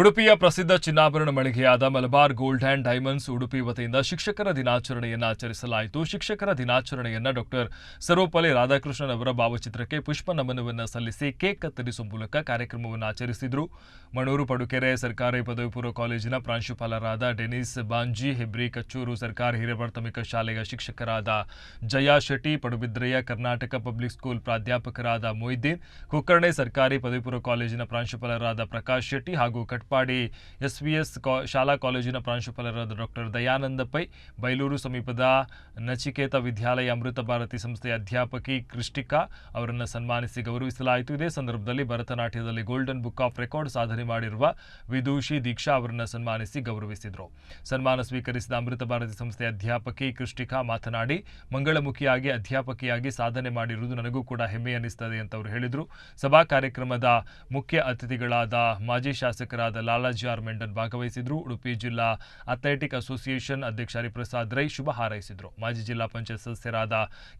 ಉಡುಪಿಯ ಪ್ರಸಿದ್ಧ ಚಿನ್ನಾಭರಣ ಮಳಿಗೆಯಾದ Malabar gold and diamonds Udupi ವತಿಯಿಂದ ಶಿಕ್ಷಕರ ದಿನಾಚರಣೆಯನ್ನು ಆಚರಿಸಲಾಯಿತು. ಶಿಕ್ಷಕರ ದಿನಾಚರಣೆಯನ್ನು ಡಾಕ್ಟರ್ ಸರ್ವಪಲ್ಲಿ ರಾಧಾಕೃಷ್ಣನ್ ಅವರ ಭಾವಚಿತ್ರಕ್ಕೆ ಪುಷ್ಪ ನಮನವನ್ನು ಸಲ್ಲಿಸಿ ಕೇಕ್ ಕತ್ತರಿಸುವ ಮೂಲಕ ಕಾರ್ಯಕ್ರಮವನ್ನು ಆಚರಿಸಿದರು. ಮಣೂರು ಪಡುಕೆರೆ ಸರ್ಕಾರಿ ಪದವಿ ಪೂರ್ವ ಕಾಲೇಜಿನ ಪ್ರಾಂಶುಪಾಲರಾದ ಡೆನಿಸ್ ಬಾಂಜಿ, ಹೆಬ್ರಿ ಕಚ್ಚೂರು ಸರ್ಕಾರಿ ಹಿರಿಯ ಪ್ರಾಥಮಿಕ ಶಾಲೆಯ ಶಿಕ್ಷಕರಾದ ಜಯಾ ಶೆಟ್ಟಿ, ಪಡುಬಿದ್ರೆಯ ಕರ್ನಾಟಕ ಪಬ್ಲಿಕ್ ಸ್ಕೂಲ್ ಪ್ರಾಧ್ಯಾಪಕರಾದ ಮೊಯ್ದೀನ್, ಕುಕ್ಕರ್ಣೆ ಸರ್ಕಾರಿ ಪದವಿ ಪೂರ್ವ ಕಾಲೇಜಿನ ಪ್ರಾಂಶುಪಾಲರಾದ ಪ್ರಕಾಶ್ ಶೆಟ್ಟಿ ಹಾಗೂ ಕಟ್ಪಾಡಿ ಎಸ್ ಕಾ- ಶಾಲಾ ಕಾಲೇಜಿನ ಪ್ರಾಂಶುಪಾಲರಾದ ಡಾಕ್ಟರ್ ದಯಾನಂದ ಪೈ, ಬೈಲೂರು ಸಮೀಪದ ನಚಿಕೇತ ವಿದ್ಯಾಲಯ ಅಮೃತ ಭಾರತಿ ಸಂಸ್ಥೆಯ ಅಧ್ಯಾಪಕಿ ಕೃಷ್ಟಿಕಾ ಅವರನ್ನು ಸನ್ಮಾನಿಸಿ ಗೌರವಿಸಲಾಯಿತು. ಇದೇ ಸಂದರ್ಭದಲ್ಲಿ ಭರತನಾಟ್ಯದಲ್ಲಿ ಗೋಲ್ಡನ್ ಬುಕ್ ಆಫ್ ರೆಕಾರ್ಡ್ ಸಾಧನೆ ಮಾಡಿರುವ ವಿದೂಷಿ ದೀಕ್ಷಾ ಅವರನ್ನು ಸನ್ಮಾನಿಸಿ ಗೌರವಿಸಿದರು. ಸನ್ಮಾನ ಸ್ವೀಕರಿಸಿದ ಅಮೃತ ಭಾರತಿ ಸಂಸ್ಥೆಯ ಅಧ್ಯಾಪಕಿ ಕೃಷ್ಟಿಕಾ ಮಾತನಾಡಿ, ಮಂಗಳಮುಖಿಯಾಗಿ, ಅಧ್ಯಾಪಕಿಯಾಗಿ ಸಾಧನೆ ಮಾಡಿರುವುದು ನನಗೂ ಕೂಡ ಹೆಮ್ಮೆ ಅನ್ನಿಸ್ತದೆ ಅಂತ ಅವರು ಹೇಳಿದರು. ಸಭಾ ಕಾರ್ಯಕ್ರಮದ ಮುಖ್ಯ ಅತಿಥಿಗಳಾದ ಮಾಜಿ ಶಾಸಕರಾದ ಲಾಲಾಜಿ ಆರ್ ಮೆಂಡನ್ ಭಾಗವಹಿಸಿದ್ರು. ಉಡುಪಿ ಜಿಲ್ಲಾ ಅಥ್ಲೆಟಿಕ್ ಅಸೋಸಿಯೇಷನ್ ಅಧ್ಯಕ್ಷ ಹರಿಪ್ರಸಾದ್ ರೈ ಶುಭ ಹಾರೈಸಿದರು. ಮಾಜಿ ಜಿಲ್ಲಾ ಪಂಚಾಯತ್ ಸದಸ್ಯರಾದ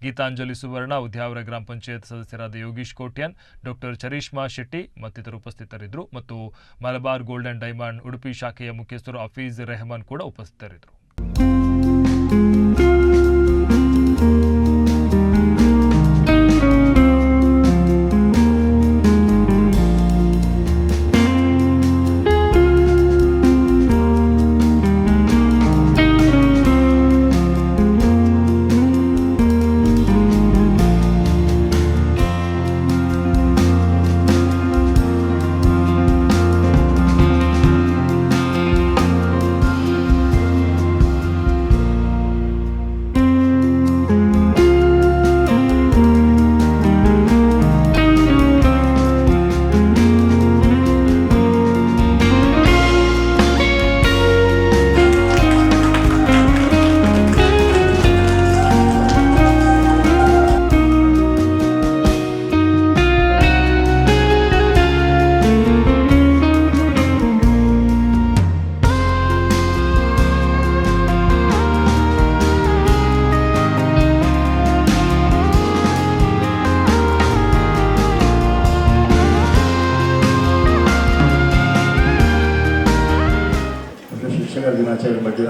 ಗೀತಾಂಜಲಿ ಸುವರ್ಣ, ಉದ್ಯಾವರ ಗ್ರಾಮ ಪಂಚಾಯತ್ ಸದಸ್ಯರಾದ ಯೋಗೀಶ್ ಕೋಟ್ಯಾನ್, ಡಾಕ್ಟರ್ ಚರೀಶ್ಮಾ ಶೆಟ್ಟಿ ಮತ್ತಿತರು ಉಪಸ್ಥಿತರಿದ್ದರು ಮತ್ತು Malabar gold and diamond Udupi ಶಾಖೆಯ ಮುಖ್ಯಸ್ಥರು ಹಫೀಜ್ ರೆಹಮಾನ್ ಕೂಡ ಉಪಸ್ಥಿತರಿದ್ದರು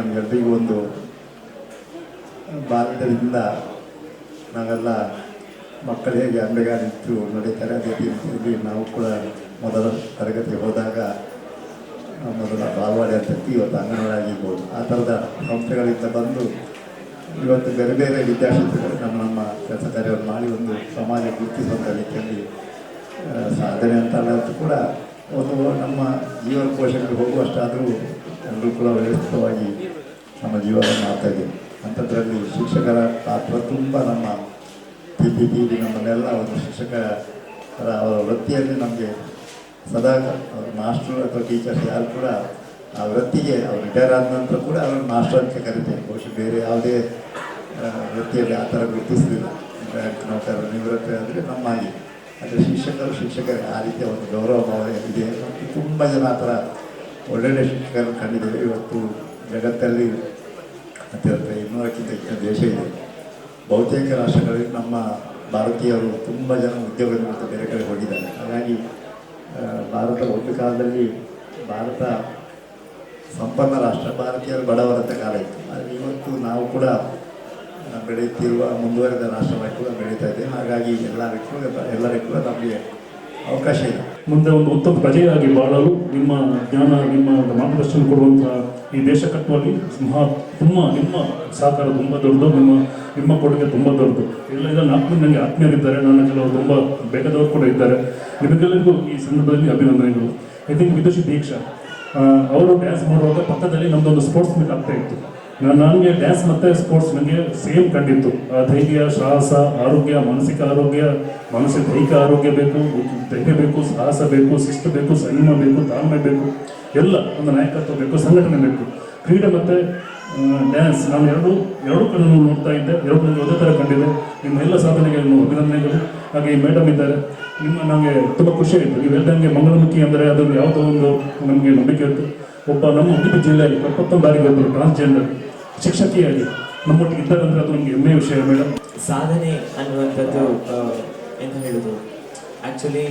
ನಮಗೆಲ್ಲರಿಗೂ ಒಂದು ಬಾಲ್ಯದಿಂದ ನಾವೆಲ್ಲ ಮಕ್ಕಳು ಹೇಗೆ ಅಂಬೆಗಾರಿತ್ತು ನಡೀತಾರೆ, ಅದೇ ರೀತಿಯಲ್ಲಿ ನಾವು ಕೂಡ ಮೊದಲ ತರಗತಿ ಹೋದಾಗ ಮೊದಲ ಬಾಲವಾಡಿ ಅಂತ ಇವತ್ತು ಅಂಗನವಾಡಿ ಆಗಿರ್ಬೋದು. ಆ ಥರದ ಸಂಸ್ಥೆಗಳಿಂದ ಬಂದು ಇವತ್ತು ಬೇರೆ ಬೇರೆ ವಿದ್ಯಾರ್ಥಿಗಳು ನಮ್ಮ ನಮ್ಮ ಕೆಲಸ ಕಾರ್ಯವನ್ನು ಮಾಡಿ ಒಂದು ಸಮಾಜ ಗುರುತಿಸುವಂಥ ರೀತಿಯಲ್ಲಿ ಸಾಧನೆ ಅಂತ ಅನ್ನೋದು ಕೂಡ ಒಂದು ನಮ್ಮ ಜೀವನ ಕೋಶಕ್ಕೆ ಹೋಗುವಷ್ಟಾದರೂ ಎಲ್ಲರೂ ಕೂಡ ವ್ಯವಸ್ಥಿತವಾಗಿ ನಮ್ಮ ಜೀವನ ಮಾಡ್ತಾ ಇದ್ದೀವಿ ಅಂಥದ್ರಲ್ಲಿ ಶಿಕ್ಷಕರ ಪಾತ್ರ ತುಂಬ ನಮ್ಮ ತಿದ್ದಿ ತೀಡಿ ನಮ್ಮನ್ನೆಲ್ಲ ಒಂದು ಶಿಕ್ಷಕರ ಅವರ ವೃತ್ತಿಯಲ್ಲಿ ನಮಗೆ ಸದಾ ಅವ್ರ ಮಾಸ್ಟ್ರು ಅಥವಾ ಟೀಚರ್ಸ್ ಯಾರು ಕೂಡ ಆ ವೃತ್ತಿಗೆ ಅವ್ರು ರಿಟೈರ್ ಆದ ನಂತರ ಕೂಡ ಅವ್ರನ್ನ ಮಾಸ್ಟರ್ ಅಂತ ಕರಿತೇವೆ. ಬಹುಶಃ ಬೇರೆ ಯಾವುದೇ ವೃತ್ತಿಯಲ್ಲಿ ಆ ಥರ ಗುರುತಿಸಲಿಲ್ಲ. ಬ್ಯಾಂಕ್ ನೌಕರ ನಿವೃತ್ತಿ ಅಂದರೆ ನಮ್ಮಾಗಿ. ಆದರೆ ಶಿಕ್ಷಕರು, ಶಿಕ್ಷಕರ ಆ ರೀತಿಯ ಒಂದು ಗೌರವ ಭಾವ ಇದೆ ತುಂಬ ಜನ ಆ ಥರ ಒಳ್ಳೊಳ್ಳೆ ಶಿಕ್ಷಕರನ್ನು ಕಂಡಿದ್ದೇವೆ. ಇವತ್ತು ಜಗತ್ತಲ್ಲಿ ಹತ್ತಿರ ಇನ್ನೂರಕ್ಕಿಂತ ಹೆಚ್ಚಿನ ದೇಶ ಇದೆ. ಬಹುತೇಕ ರಾಷ್ಟ್ರಗಳಲ್ಲಿ ನಮ್ಮ ಭಾರತೀಯರು ತುಂಬ ಜನ ಉದ್ಯೋಗದ ಮತ್ತು ಬೇರೆ ಕಡೆ ಹೋಗಿದ್ದಾರೆ. ಹಾಗಾಗಿ ಭಾರತ ಒಂದು ಕಾಲದಲ್ಲಿ ಭಾರತ ಸಂಪನ್ನ ರಾಷ್ಟ್ರ, ಭಾರತೀಯರು ಬಡವರಂತ ಕಾಲ ಇತ್ತು. ಆದರೆ ಇವತ್ತು ನಾವು ಕೂಡ ಬೆಳೆಯುತ್ತಿರುವ, ಮುಂದುವರೆದ ರಾಷ್ಟ್ರವಾಗಿ ಕೂಡ ಬೆಳೀತಾ ಇದೆ. ಹಾಗಾಗಿ ಎಲ್ಲರಿಗೂ ಎಲ್ಲರಿಗೂ ನಮಗೆ ಅವಕಾಶ ಇದೆ. ಮುಂದೆ ಒಂದು ಉತ್ತಮ ಪ್ರಜೆಯಾಗಿ ಬಾಳಲು ನಿಮ್ಮ ಜ್ಞಾನ, ನಿಮ್ಮ ಒಂದು ಮಾರ್ಗದರ್ಶನ ಕೊಡುವಂತಹ ಈ ದೇಶ ಕಟ್ಟುವಲ್ಲಿ ಮಹಾ ತುಂಬ ನಿಮ್ಮ ಸಹಕಾರ ತುಂಬ ದೊಡ್ಡದು, ನಿಮ್ಮ ನಿಮ್ಮ ಕೊಡುಗೆ ತುಂಬ ದೊಡ್ಡದು. ಇಲ್ಲ ನಾಲ್ಕು ನನಗೆ ಆತ್ಮೀಯರಿದ್ದಾರೆ, ನನ್ನ ಕೆಲವರು ತುಂಬ ಬೇಕಾದವರು ಕೂಡ ಇದ್ದಾರೆ. ನಿಮಗೆಲ್ಲರಿಗೂ ಈ ಸಂದರ್ಭದಲ್ಲಿ ಅಭಿನಂದನೆಗಳು. ಐ ಥಿಂಕ್ ವಿದುಷಿ ದೀಕ್ಷಾ ಅವರು ಡ್ಯಾನ್ಸ್ ಮಾಡುವಾಗ ಪಕ್ಕದಲ್ಲಿ ನಮ್ಮದೊಂದು ಸ್ಪೋರ್ಟ್ಸ್ ಮೀಟ್ ಆಗ್ತಾ ಇತ್ತು. ನಾನು ನನಗೆ ಡ್ಯಾನ್ಸ್ ಮತ್ತು ಸ್ಪೋರ್ಟ್ಸ್ ನನಗೆ ಸೇಮ್ ಕಂಡಿತ್ತು. ಧೈರ್ಯ, ಸಾಹಸ, ಆರೋಗ್ಯ, ಮಾನಸಿಕ ಆರೋಗ್ಯ ಮಾನಸಿಕ ದೈಹಿಕ ಆರೋಗ್ಯ ಬೇಕು, ಧೈರ್ಯ ಬೇಕು, ಸಾಹಸ ಬೇಕು, ಶಿಸ್ತು ಬೇಕು, ಸಂಯಮ ಬೇಕು, ತಾಳ್ಮೆ ಬೇಕು, ಎಲ್ಲ ಒಂದು ನಾಯಕತ್ವ ಬೇಕು, ಸಂಘಟನೆ ಬೇಕು. ಕ್ರೀಡೆ ಮತ್ತು ಡ್ಯಾನ್ಸ್ ನಾನು ಎರಡೂ, ಎರಡು ಕಣ್ಣು ನೋಡ್ತಾ ಇದ್ದೆ. ಎರಡು ಕಡೆ ಒಂದೇ ಥರ ಕಂಡಿದ್ದೆ ನಿಮ್ಮ ಎಲ್ಲ ಸಾಧನೆಗಳನ್ನು ಅಭಿನಂದನೆಗಳು. ಹಾಗೆ ಮೇಡಮ್ ಇದ್ದಾರೆ. ನಿಮ್ಮ ನಮಗೆ ತುಂಬ ಖುಷಿ ಆಯಿತು ನೀವು ಹೇಳ್ದಂಗೆ ಮಂಗಳಮುಖಿ ಅಂದರೆ ಅದರಲ್ಲಿ ಯಾವುದೋ ಒಂದು ನಮಗೆ ನಂಬಿಕೆ ಇತ್ತು ಒಬ್ಬ ನಮ್ಮ ಉಡುಪಿ ಜಿಲ್ಲೆಯಲ್ಲಿ ಇಪ್ಪತ್ತೊಂದು ಬಾರಿಗೆ ಒಬ್ಬರು ಟ್ರಾನ್ಸ್ಜೆಂಡರ್ ಶಿಕ್ಷಕಿಯಾಗಿ ನಮ್ಮೊಟ್ಟಿಗೆ ಇದ್ದಾರಂದ್ರೆ ಅದು ನಮಗೆ ಹೆಮ್ಮೆಯ ವಿಷಯ ಮೇಡಮ್ ಸಾಧನೆ ಅನ್ನುವಂಥದ್ದು ಎಂತ ಹೇಳೋದು? ಆ್ಯಕ್ಚುಲಿ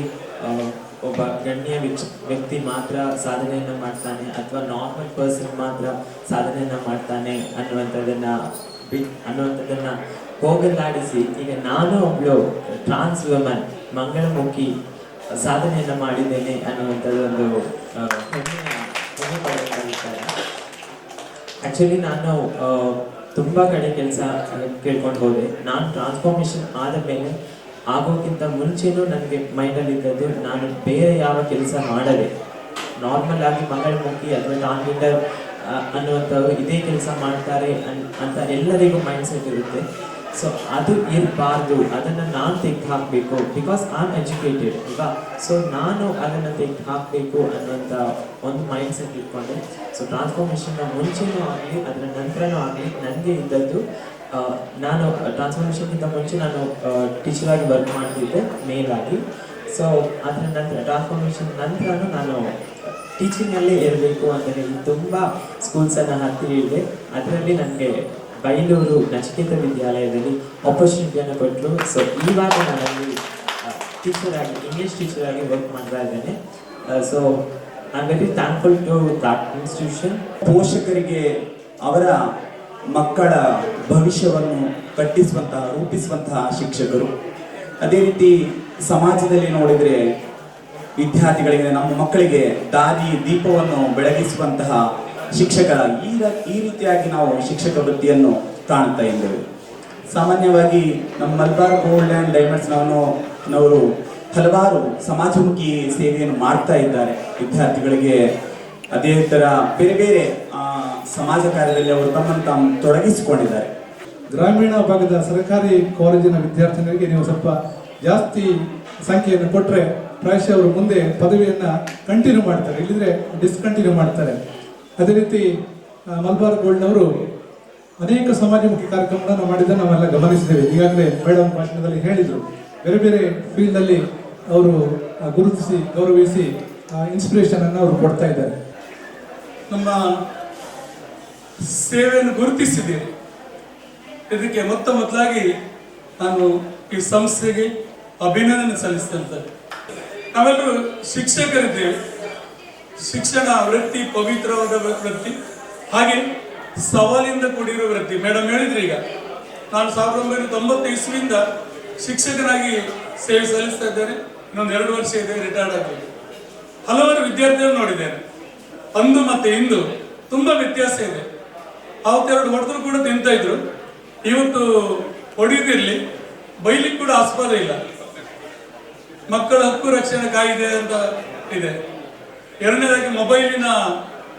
ಒಬ್ಬ ಗಣ್ಯ ವ್ಯಕ್ತಿ ಮಾತ್ರ ಸಾಧನೆಯನ್ನ ಮಾಡ್ತಾನೆ ಅಥವಾ ನಾರ್ಮಲ್ ಪರ್ಸನ್ ಮಾತ್ರ ಸಾಧನೆಯನ್ನ ಮಾಡ್ತಾನೆ ಅನ್ನುವಂಥದ್ದನ್ನ ಅನ್ನುವಂಥದ್ದನ್ನ ಹೋಗಲಾಡಿಸಿ ಈಗ ನಾನು ಒಬ್ಳು ಟ್ರಾನ್ಸ್ ವುಮನ್ ಮಂಗಳಮುಖಿ ಸಾಧನೆಯನ್ನ ಮಾಡಿದ್ದೇನೆ ಅನ್ನುವಂಥದ್ದೊಂದು ಆ, ಹೆಮ್ಮೆಯ ಹೆಮ್ಮೆ ಪಡುವಂಥ ವಿಚಾರ ಆಕ್ಚುಲಿ ನಾನು ತುಂಬಾ ಕಡೆ ಕೆಲಸ ಕೇಳ್ಕೊಂಡು ಹೋದೆ. ನಾನು ಟ್ರಾನ್ಸ್ಫಾರ್ಮೇಶನ್ ಆದ ಮೇಲೆ ಆಗೋಕ್ಕಿಂತ ಮುಂಚೆನೂ ನನಗೆ ಮೈಂಡಲ್ಲಿ ಇದ್ದದ್ದು, ನಾನು ಬೇರೆ ಯಾವ ಕೆಲಸ ಮಾಡದೆ ನಾರ್ಮಲ್ ಆಗಿ ಮಗಳಮುಖಿ ಅಥವಾ ನಾನ್ ಲೀಡರ್ ಅನ್ನುವಂಥವ್ರು ಇದೇ ಕೆಲಸ ಮಾಡ್ತಾರೆ ಅಂತ ಎಲ್ಲರಿಗೂ ಮೈಂಡ್ ಸೆಟ್ ಇರುತ್ತೆ. ಸೊ ಅದು ಇರಬಾರ್ದು. ಅದನ್ನು ನಾನು ತೆಗೆದು ಹಾಕಬೇಕು ಬಿಕಾಸ್ ಐ ಆಮ್ ಎಜುಕೇಟೆಡ್ ಅಲ್ವಾ ಸೊ ನಾನು ಅದನ್ನು ತೆಗೆದು ಹಾಕಬೇಕು ಅನ್ನೋಂಥ ಒಂದು ಮೈಂಡ್ ಸೆಟ್ ಇಟ್ಕೊಂಡೆ ಸೊ ಟ್ರಾನ್ಸ್ಫಾರ್ಮೇಷನ್ನ ಮುಂಚೆನೂ ಆಗಲಿ, ಅದರ ನಂತರನೂ ಆಗಲಿ ನನಗೆ ಇದ್ದದ್ದು ನಾನು ಟ್ರಾನ್ಸ್ಫಾರ್ಮೇಷನ್ಗಿಂತ ಮುಂಚೆ ನಾನು ಟೀಚರ್ ಆಗಿ ವರ್ಕ್ ಮಾಡ್ತಿದ್ದೆ ಮೇನ್ ಆಗಿ. ಸೊ ಅದರ ನಂತರ ಟ್ರಾನ್ಸ್ಫಾರ್ಮೇಷನ್ ನಂತರನೂ ನಾನು ಟೀಚಿಂಗಲ್ಲೇ ಇರಬೇಕು ಅಂತ ಹೇಳಿ ತುಂಬ ಸ್ಕೂಲ್ಸನ್ನು ಹತ್ತಿರ ಇದೆ ಅದರಲ್ಲಿ ನನಗೆ ಬೈಲೂರು ನಚಿಕೇತ ವಿದ್ಯಾಲಯದಲ್ಲಿ ಆಪರ್ಚುನಿಟಿಯನ್ನು ಕೊಟ್ಟರು ಸೊ ಇವಾಗ ನಾನಲ್ಲಿ ಟೀಚರ್ ಆಗಿ ಇಂಗ್ಲೀಷ್ ಟೀಚರ್ ಆಗಿ ವರ್ಕ್ ಮಾಡ್ತಾ ಇದ್ದೇನೆ. So I very thankful to that institution ಪೋಷಕರಿಗೆ ಅವರ ಮಕ್ಕಳ ಭವಿಷ್ಯವನ್ನು ಕಟ್ಟಿಸುವಂತಹ, ರೂಪಿಸುವಂತಹ ಶಿಕ್ಷಕರು. ಅದೇ ರೀತಿ ಸಮಾಜದಲ್ಲಿ ನೋಡಿದರೆ ವಿದ್ಯಾರ್ಥಿಗಳಿಗೆ ನಮ್ಮ ಮಕ್ಕಳಿಗೆ ದಾರಿ, ದೀಪವನ್ನು ಬೆಳಗಿಸುವಂತಹ ಶಿಕ್ಷಕರ ಈ ಈ ರೀತಿಯಾಗಿ ನಾವು ಶಿಕ್ಷಕ ವೃತ್ತಿಯನ್ನು ಕಾಣುತ್ತಾ ಇದ್ದೇವೆ. ಸಾಮಾನ್ಯವಾಗಿ ನಮ್ಮ ಮಲ್ಬಾರ್ ಗೋಲ್ಡ್ ಆ್ಯಂಡ್ ಡೈಮಂಡ್ಸ್ ನಾವು ನವರು ಹಲವಾರು ಸಮಾಜಮುಖಿ ಸೇವೆಯನ್ನು ಮಾಡ್ತಾ ಇದ್ದಾರೆ. ವಿದ್ಯಾರ್ಥಿಗಳಿಗೆ ಅದೇ ಥರ ಬೇರೆ ಬೇರೆ ಸಮಾಜ ಕಾರ್ಯದಲ್ಲಿ ಅವರು ತಮ್ಮನ್ನು ತಾವು ತೊಡಗಿಸಿಕೊಂಡಿದ್ದಾರೆ. ಗ್ರಾಮೀಣ ಭಾಗದ ಸರ್ಕಾರಿ ಕಾಲೇಜಿನ ವಿದ್ಯಾರ್ಥಿಗಳಿಗೆ ನೀವು ಸ್ವಲ್ಪ ಜಾಸ್ತಿ ಸಂಖ್ಯೆಯನ್ನು ಕೊಟ್ಟರೆ ಪ್ರಾಯಶಃ ಅವರು ಮುಂದೆ ಪದವಿಯನ್ನು ಕಂಟಿನ್ಯೂ ಮಾಡ್ತಾರೆ ಇಲ್ಲಿದ್ರೆ ಡಿಸ್ಕಂಟಿನ್ಯೂ ಮಾಡ್ತಾರೆ. ಅದೇ ರೀತಿ ಮಲ್ಬಾರ್ ಗೋಲ್ಡ್ನವರು ಅನೇಕ ಸಮಾಜಮುಖಿ ಕಾರ್ಯಕ್ರಮಗಳನ್ನು ಮಾಡಿದ್ದನ್ನು ನಾವೆಲ್ಲ ಗಮನಿಸಿದ್ದೇವೆ. ಈಗಾಗಲೇ ಮೇಡಮ್ ಭಾಷಣದಲ್ಲಿ ಹೇಳಿದರು. ಬೇರೆ ಬೇರೆ ಫೀಲ್ಡಲ್ಲಿ ಅವರು ಗುರುತಿಸಿ ಗೌರವಿಸಿ ಇನ್ಸ್ಪಿರೇಷನನ್ನು ಅವರು ಕೊಡ್ತಾ ಇದ್ದಾರೆ. ನಮ್ಮ ಸೇವೆಯನ್ನು ಗುರುತಿಸಿದ್ದೇನೆ ಇದಕ್ಕೆ ಮೊತ್ತ ಮೊದಲಾಗಿ ನಾನು ಈ ಸಂಸ್ಥೆಗೆ ಅಭಿನಂದನೆ ಸಲ್ಲಿಸ್ತೇನೆ ನಾವೆಲ್ಲರೂ ಶಿಕ್ಷಕರಿದ್ದೇವೆ. ಶಿಕ್ಷಣ ವೃತ್ತಿ, ಪವಿತ್ರವಾದ ವೃತ್ತಿ, ಹಾಗೆ ಸವಾಲಿಂದ ಕೂಡಿರೋ ವೃತ್ತಿ. ಮೇಡಮ್ ಹೇಳಿದ್ರಿ ಈಗ. ನಾನು ಸಾವಿರದ ಒಂಬೈನೂರ ತೊಂಬತ್ತು ಇಸ್ವಿಯಿಂದ ಶಿಕ್ಷಕನಾಗಿ ಸೇವೆ ಸಲ್ಲಿಸ್ತಾ ಇದ್ದೇನೆ. ಇನ್ನೊಂದು ಎರಡು ವರ್ಷ ಇದೆ ರಿಟೈರ್ಡ್ ಆಗಬೇಕು ಹಲವಾರು ವಿದ್ಯಾರ್ಥಿಗಳನ್ನು ನೋಡಿದ್ದೇನೆ. ಅಂದು ಮತ್ತೆ ಇಂದು ತುಂಬಾ ವ್ಯತ್ಯಾಸ ಇದೆ. ಅವತ್ತೆರಡು ಹೊಡೆದ್ರು ಕೂಡ ತಿಂತ ಇದ್ರು. ಇವತ್ತು ಹೊಡೆದಿರ್ಲಿ ಬೈಲಿಕ್ಕೆ ಕೂಡ ಆಸ್ಪದ ಇಲ್ಲ. ಮಕ್ಕಳ ಹಕ್ಕು ರಕ್ಷಣೆ ಕಾಯಿದೆ ಅಂತ ಇದೆ. ಎರಡನೇದಾಗಿ ಮೊಬೈಲಿನ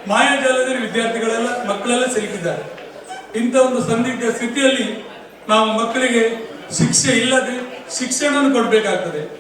ಮಾಯಾಜಾಲದಲ್ಲಿ ವಿದ್ಯಾರ್ಥಿಗಳೆಲ್ಲ, ಮಕ್ಕಳೆಲ್ಲ ಸಿಲುಕಿದ್ದಾರೆ. ಇಂಥ ಒಂದು ಸಂದಿಗ್ಧ ಸ್ಥಿತಿಯಲ್ಲಿ ನಾವು ಮಕ್ಕಳಿಗೆ ಶಿಕ್ಷೆ ಇಲ್ಲದೆ ಶಿಕ್ಷಣ ಕೊಡಬೇಕಾಗ್ತದೆ.